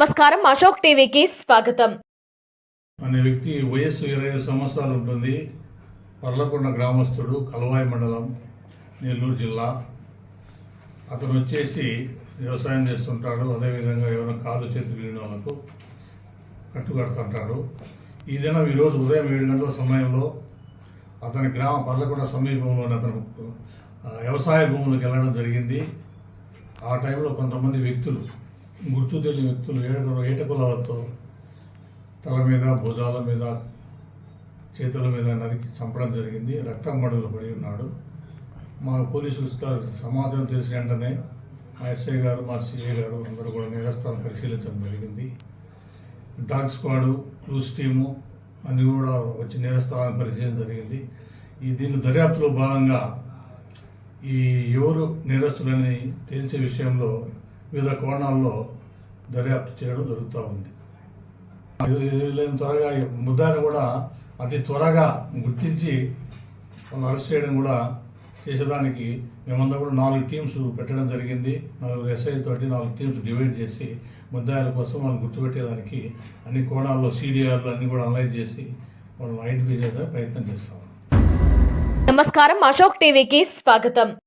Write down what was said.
నమస్కారం. అశోక్ టీవీకి స్వాగతం. అనే వ్యక్తి వయస్సు ఇరవై ఐదు సంవత్సరాలు ఉంటుంది. పర్లకొండ గ్రామస్తుడు కలవాయి మండలం నెల్లూరు జిల్లా. అతను వచ్చేసి వ్యవసాయం చేస్తుంటాడు. అదేవిధంగా ఎవరైనా కాలు చేతులు విరిగిన వాళ్ళకు కట్టుకడుతుంటాడు ఈ దినం ఈరోజు ఉదయం ఏడు గంటల సమయంలో అతని గ్రామ పర్లకొండ సమీపంలోని అతను వ్యవసాయ భూములకు వెళ్ళడం జరిగింది. ఆ టైంలో కొంతమంది వ్యక్తులు గుర్తు తెలియని వ్యక్తులు ఏడుగురు ఏటకులతో తల మీద భుజాల మీద చేతుల మీద నరికి చంపడం జరిగింది. రక్తం మడుగులు పడి ఉన్నాడు. మా పోలీసులు సమాచారం తెలిసిన వెంటనే మా ఎస్ఐ గారు మా సిఐ గారు అందరూ కూడా నేరస్థానం పరిశీలించడం జరిగింది. డాగ్ స్క్వాడు క్లూస్ టీము అన్నీ కూడా వచ్చి నేరస్థానాన్ని పరిచయం జరిగింది. ఈ దీని దర్యాప్తులో భాగంగా ఈ ఎవరు నేరస్తులని తేల్చే విషయంలో వివిధ కోణాల్లో దర్యాప్తు చేయడం జరుగుతూ ఉంది. లేని త్వరగా ముద్దాన్ని కూడా అతి త్వరగా గుర్తించి వాళ్ళు అరెస్ట్ చేయడం కూడా చేసేదానికి మేమంతా కూడా నాలుగు టీమ్స్ పెట్టడం జరిగింది. నాలుగు ఎస్ఐతోటి నాలుగు టీమ్స్ డివైడ్ చేసి ముద్దాయిల కోసం వాళ్ళు గుర్తుపెట్టేదానికి అన్ని కోణాల్లో సీడీఆర్లు అన్ని కూడా అనలైజ్ చేసి వాళ్ళని ఐడెంటిఫై చేసే ప్రయత్నం చేస్తాం. నమస్కారం. అశోక్ టీవీకి స్వాగతం.